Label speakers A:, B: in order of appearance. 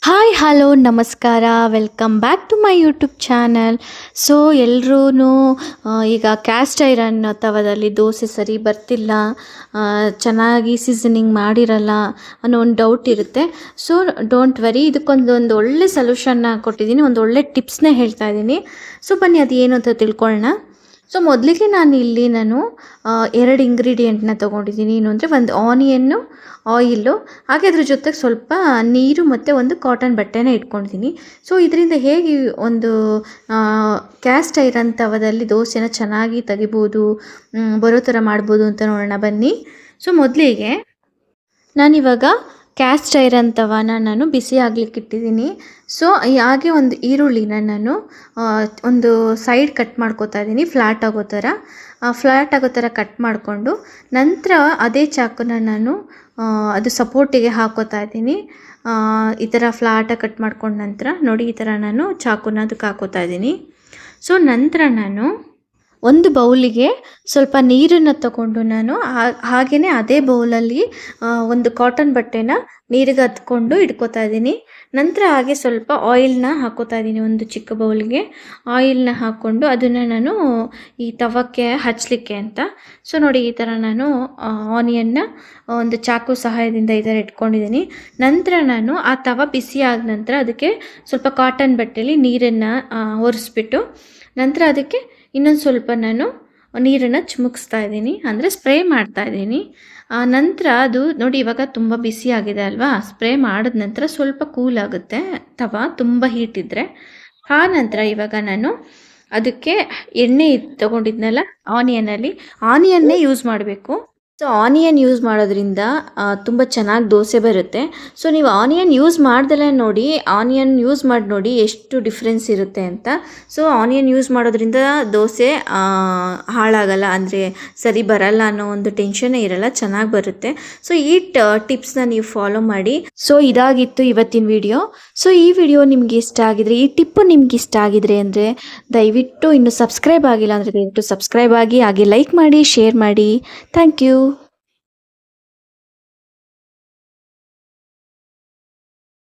A: Hi, hello, ನಮಸ್ಕಾರ. Welcome back to my YouTube channel. So ಎಲ್ಲರೂ ಈಗ ಕ್ಯಾಸ್ಟ್ ಐರನ್ ತವದಲ್ಲಿ ದೋಸೆ ಸರಿ ಬರ್ತಿಲ್ಲ. ಚೆನ್ನಾಗಿ ಸೀಸನಿಂಗ್ ಮಾಡಿರಲ್ಲ ಅನ್ನೋ ಒಂದು ಡೌಟ್ ಇರುತ್ತೆ. ಸೊ ಡೋಂಟ್ ವರಿ ಇದಕ್ಕೊಂದು ಒಂದು ಒಳ್ಳೆ ಸೊಲ್ಯೂಷನ್ನ ಕೊಟ್ಟಿದ್ದೀನಿ. ಒಂದು ಒಳ್ಳೆ ಟಿಪ್ಸ್ನ ಹೇಳ್ತಾ ಇದ್ದೀನಿ. ಸೊ, ಬನ್ನಿ ಅದು ಏನು ಅಂತ ತಿಳ್ಕೊಳ್ಳೋಣ ಸೊ ಮೊದಲಿಗೆ ನಾನು ಇಲ್ಲಿ ನಾನು ಎರಡು ಇಂಗ್ರೀಡಿಯೆಂಟ್ನ ತೊಗೊಂಡಿದ್ದೀನಿ. ಏನು ಅಂದರೆ ಒಂದು ಆನಿಯನ್ನು ಆಯಿಲು ಹಾಗೆ ಅದ್ರ ಜೊತೆಗೆ ಸ್ವಲ್ಪ ನೀರು ಮತ್ತು ಒಂದು ಕಾಟನ್ ಬಟ್ಟೆನ ಇಟ್ಕೊಂಡಿದ್ದೀನಿ. ಸೊ ಇದರಿಂದ ಹೇಗೆ ಒಂದು ಕ್ಯಾಸ್ಟ್ ಐರನ್ ತವದಲ್ಲಿ ದೋಸೆನ ಚೆನ್ನಾಗಿ ತೆಗಿಬೋದು ಬರೋ ಥರ ಮಾಡ್ಬೋದು ಅಂತ ನೋಡೋಣ ಬನ್ನಿ. ಸೊ ಮೊದಲಿಗೆ ನಾನಿವಾಗ ಕ್ಯಾಸ್ಟ್ ಐರನ್ ನಾನು ಬಿಸಿ ಆಗ್ಲಿಕ್ಕೆ ಇಟ್ಟಿದ್ದೀನಿ. ಸೊ ಹಾಗೆ ಒಂದು ಈರುಳ್ಳಿನ ನಾನು ಒಂದು ಸೈಡ್ ಕಟ್ ಮಾಡ್ಕೋತಾ ಇದ್ದೀನಿ ಫ್ಲ್ಯಾಟ್ ಆಗೋ ಥರ. ಫ್ಲ್ಯಾಟ್ ಆಗೋ ಥರ ಕಟ್ ಮಾಡಿಕೊಂಡು ನಂತರ ಅದೇ ಚಾಕುನ ನಾನು ಅದು ಸಪೋರ್ಟಿಗೆ ಹಾಕೋತಾ ಇದ್ದೀನಿ. ಈ ಥರ ಫ್ಲ್ಯಾಟಾಗಿ ಕಟ್ ಮಾಡ್ಕೊಂಡ ನಂತರ ನೋಡಿ ಈ ಥರ ನಾನು ಚಾಕುನ ಅದಕ್ಕೆ ಹಾಕೋತಾ ಇದ್ದೀನಿ. ಸೊ ನಂತರ ನಾನು ಒಂದು ಬೌಲಿಗೆ ಸ್ವಲ್ಪ ನೀರನ್ನು ತಗೊಂಡು ನಾನು ಹಾಗೆಯೇ ಅದೇ ಬೌಲಲ್ಲಿ ಒಂದು ಕಾಟನ್ ಬಟ್ಟೆನ ನೀರಿಗೆ ಹತ್ಕೊಂಡು ಇಟ್ಕೋತಾ ಇದ್ದೀನಿ. ನಂತರ ಹಾಗೆ ಸ್ವಲ್ಪ ಆಯಿಲ್ನ ಹಾಕೋತಾ ಇದ್ದೀನಿ ಒಂದು ಚಿಕ್ಕ ಬೌಲ್ಗೆ. ಆಯಿಲ್ನ ಹಾಕ್ಕೊಂಡು ಅದನ್ನು ನಾನು ಈ ತವಕ್ಕೆ ಹಚ್ಚಲಿಕ್ಕೆ ಅಂತ. ಸೊ ನೋಡಿ ಈ ಥರ ನಾನು ಆನಿಯನ್ನ ಒಂದು ಚಾಕು ಸಹಾಯದಿಂದ ಈ ಥರ ಇಟ್ಕೊಂಡಿದ್ದೀನಿ. ನಂತರ ನಾನು ಆ ತವ ಬಿಸಿ ಆದ ನಂತರ ಅದಕ್ಕೆ ಸ್ವಲ್ಪ ಕಾಟನ್ ಬಟ್ಟೆಯಲ್ಲಿ ನೀರನ್ನು ಒರೆಸ್ಬಿಟ್ಟು ನಂತರ ಅದಕ್ಕೆ ಇನ್ನೊಂದು ಸ್ವಲ್ಪ ನಾನು ನೀರನ್ನು ಚಿಮುಕಿಸ್ತಾ ಇದ್ದೀನಿ. ಅಂದರೆ ಸ್ಪ್ರೇ ಮಾಡ್ತಾ ಇದ್ದೀನಿ. ಆ, ನಂತರ ಅದು ನೋಡಿ ಇವಾಗ ತುಂಬ ಬಿಸಿ ಆಗಿದೆ ಅಲ್ವಾ? ಸ್ಪ್ರೇ ಮಾಡಿದ ನಂತರ ಸ್ವಲ್ಪ ಕೂಲ್ ಆಗುತ್ತೆ. ತವಾ, ತುಂಬ ಹೀಟ್ ಇದ್ದರೆ ಆ ನಂತರ ಇವಾಗ ನಾನು ಅದಕ್ಕೆ ಎಣ್ಣೆ ತಗೊಂಡಿದ್ನಲ್ಲ ಆನಿಯನಲ್ಲಿ ಆನಿಯನ್ನೇ ಯೂಸ್ ಮಾಡಬೇಕು. ಸೊ ಆನಿಯನ್ ಯೂಸ್ ಮಾಡೋದ್ರಿಂದ ತುಂಬ ಚೆನ್ನಾಗಿ ದೋಸೆ ಬರುತ್ತೆ. ಸೊ ನೀವು ಆನಿಯನ್ ಯೂಸ್ ಮಾಡ್ದಲೇ ನೋಡಿ, ಆನಿಯನ್ ಯೂಸ್ ಮಾಡಿ ನೋಡಿ ಎಷ್ಟು ಡಿಫ್ರೆನ್ಸ್ ಇರುತ್ತೆ ಅಂತ. ಸೊ ಆನಿಯನ್ ಯೂಸ್ ಮಾಡೋದ್ರಿಂದ ದೋಸೆ ಹಾಳಾಗಲ್ಲ, ಅಂದರೆ ಸರಿ ಬರಲ್ಲ ಅನ್ನೋ ಒಂದು ಟೆನ್ಷನ್ನೇ ಇರಲ್ಲ, ಚೆನ್ನಾಗಿ ಬರುತ್ತೆ. ಸೊ ಈ ಟಿಪ್ಸ್ನ ನೀವು ಫಾಲೋ ಮಾಡಿ. ಸೊ ಇದಾಗಿತ್ತು ಇವತ್ತಿನ ವಿಡಿಯೋ. ಸೊ ಈ ವಿಡಿಯೋ ನಿಮ್ಗೆ ಇಷ್ಟ ಆಗಿದ್ರೆ, ಈ ಟಿಪ್ಪು ನಿಮ್ಗೆ ಇಷ್ಟ ಆಗಿದ್ರೆ ಅಂದರೆ, ದಯವಿಟ್ಟು ಇನ್ನು ಸಬ್ಸ್ಕ್ರೈಬ್ ಆಗಿಲ್ಲ ಅಂದರೆ ದಯವಿಟ್ಟು ಸಬ್ಸ್ಕ್ರೈಬ್ ಆಗಿ, ಹಾಗೆ ಲೈಕ್ ಮಾಡಿ, ಶೇರ್ ಮಾಡಿ. Thank you.